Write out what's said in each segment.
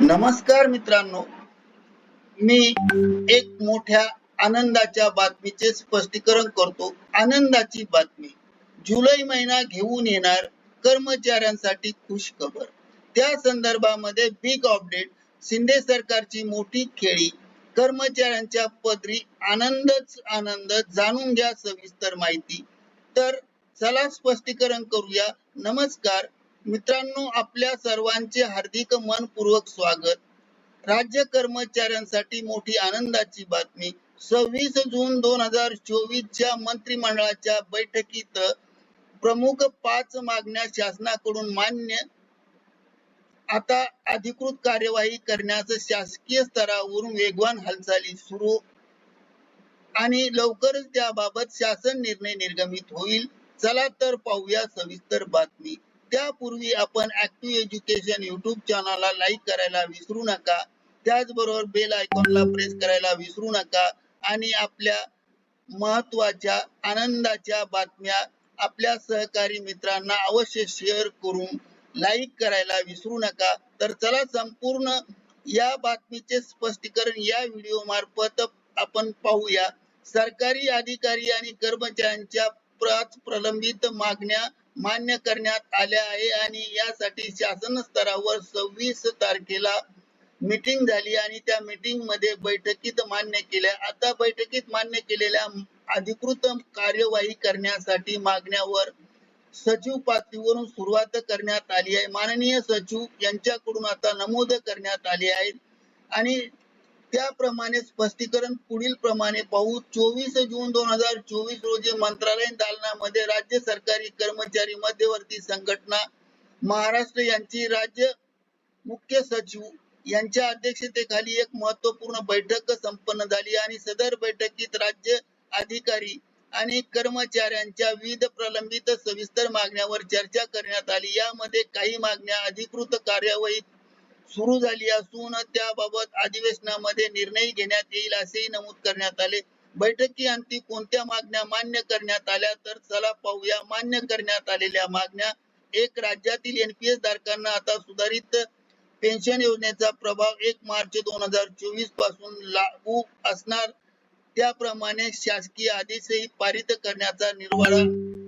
नमस्कार मित्रांनो. मी एक मोठ्या आनंदाच्या बातमीचे स्पष्टीकरण करतो. आनंदाची बातमी. जुलै महिना घेऊन येणार कर्मचाऱ्यांसाठी खुश खबर त्या संदर्भामध्ये बिग अपडेट शिंदे सरकारची मोठी खेळी कर्मचाऱ्यांच्या पदरी आनंदच आनंद जाणून घ्या सविस्तर माहिती. तर चला स्पष्टीकरण करूया. नमस्कार. मित्रांनो आपल्या सर्वांचे हार्दिक मनपूर्वक स्वागत. राज्य कर्मचाऱ्यांसाठी मोठी आनंदाची बातमी. सव्वीस जून दोन हजार चोवीस च्या मंत्रिमंडळाच्या बैठकीत प्रमुख पाच मागण्या शासनाकडून मान्य. आता अधिकृत कार्यवाही करण्यास शासकीय स्तरावरून वेगवान हालचाली सुरू आणि लवकरच त्याबाबत शासन निर्णय निर्गमित होईल. चला तर पाहूया सविस्तर बातमी. त्यापूर्वी आपण ऍक्टिव्ह एज्युकेशन युट्यूब चॅनलला लाईक करायला विसरू नका त्याचबरोबर बेल आयकॉनला प्रेस करायला विसरू नका आणि आपल्या महत्त्वाच्या आनंदाच्या बातम्या आपल्या सहकारी मित्रांना अवश्य शेअर करून लाईक करायला विसरू नका. तर चला संपूर्ण या बातमीचे स्पष्टीकरण या व्हिडिओ मार्फत आपण पाहूया. सरकारी अधिकारी आणि कर्मचाऱ्यांच्या प्रलंबित मागण्या मान्य करण्यात आल्या आहे आणि यासाठी शासन स्तरावर सव्वीस तारखेला मीटिंग झाली आणि त्या मीटिंगमध्ये बैठकीत मान्य केल्या. आता बैठकीत मान्य केलेल्या अधिकृत कार्यवाही करण्यासाठी मागण्यावर सचिव पातळीवरून सुरुवात करण्यात आली आहे. माननीय सचिव यांच्याकडून आता नमूद करण्यात आली आहे आणि त्याप्रमाणे स्पष्टीकरण पुढील प्रमाणे पाहू. चोवीस जून दोन हजार चोवीस रोजी मंत्रालयीन दालनामध्ये राज्य सरकारी कर्मचारी मध्यवर्ती संघटना महाराष्ट्र यांची राज्य मुख्य सचिव यांच्या अध्यक्षतेखाली एक महत्त्वपूर्ण बैठक संपन्न झाली आणि सदर बैठकीत राज्य अधिकारी आणि कर्मचाऱ्यांच्या विविध प्रलंबित सविस्तर मागण्यावर चर्चा करण्यात आली. यामध्ये काही मागण्या अधिकृत कार्यवाहीत सुरू झाली असून त्याबाबत अधिवेशनामध्ये निर्णय घेण्यात येईल असेही नमूद करण्यात आले. बैठकी अंती कोणत्या मागण्या मान्य करण्यात आल्या? तर चला पाहूया. मान्य करण्यात आलेल्या मागण्या. एक राज्यातील एनपीएस धारकांना आता सुधारित पेन्शन योजनेचा प्रभाव एक मार्च दोन हजार चोवीसपासून लागू असणार. त्याप्रमाणे शासकीय आदेशही पारित करण्याचा निर्वाळा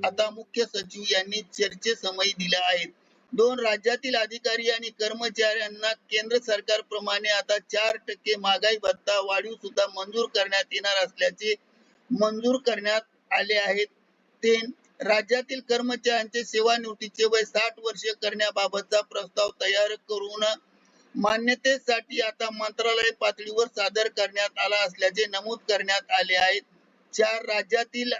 आता मुख्य सचिव यांनी चर्चेसमयी दिला आहे दोन राज्यातील अधिकारी आणि कर्मचाऱ्यांना केंद्र सरकार प्रमाणे आता चार टक्के महागाई भत्ता वाढीव सुद्धा मंजूर करण्यात येणार असल्याचे मंजूर करण्यात आले आहेत. ते राज्यातील कर्मचाऱ्यांचे सेवानिवृत्तीचे वय साठ वर्ष करण्याबाबतचा प्रस्ताव तयार करून मान्यतेसाठी आता मंत्रालय पातळीवर सादर करण्यात आला असल्याचे नमूद करण्यात आले आहेत. चार राज्यातील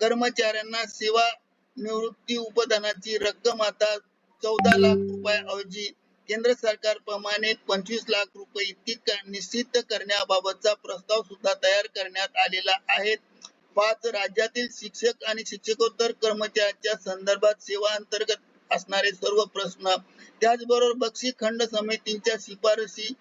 कर्मचाऱ्यांना सेवा निवृत्ती उपदानाची रक्कम आता चौदा लाख रुपयांऐवजी केंद्र सरकार प्रमाणे पंचवीस लाख रुपये इतकी निश्चित करण्याबाबतचा प्रस्ताव सुद्धा तयार करण्यात आलेला आहे. पाच राज्यातील शिक्षक आणि शिक्षकोत्तर कर्मचाऱ्यांच्या संदर्भात सेवा अंतर्गत असणारे सर्व प्रश्न त्याचबरोबर बक्षी खंड समितीच्या शिफारसी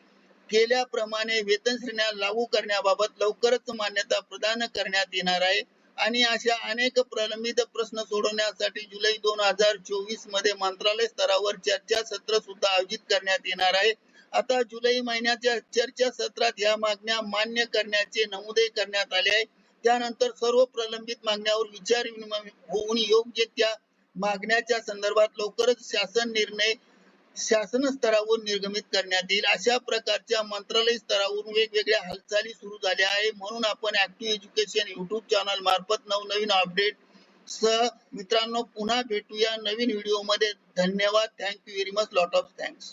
केल्याप्रमाणे वेतन श्रेण्या लागू करण्याबाबत लवकरच मान्यता प्रदान करण्यात येणार आहे. आणि अशा अनेक प्रलंबित प्रश्न सोडवण्यासाठी जुलै दोन हजार चोवीसमध्ये मंत्रालय स्तरावर चर्चा सत्र सुद्धा आयोजित करण्यात येणार आहे. आता जुलै महिन्याच्या चर्चा सत्रात या मागण्या मान्य करण्याचे नमुदे करण्यात आले आहे. त्यानंतर सर्व प्रलंबित मागण्यावर विचार विनिमय होऊन योग्य त्या मागण्याच्या संदर्भात लवकरच शासन निर्णय शासन स्तरावर निर्गमित करण्यात येईल. अशा प्रकारच्या मंत्रालय स्तरावरून वेगवेगळ्या हालचाली सुरू झाल्या आहे म्हणून आपण ऍक्टिव्ह एज्युकेशन युट्यूब चॅनल मार्फत नवनवीन अपडेट सह मित्रांनो पुन्हा भेटूया नवीन व्हिडिओमध्ये. धन्यवाद. Thank you very much lot of thanks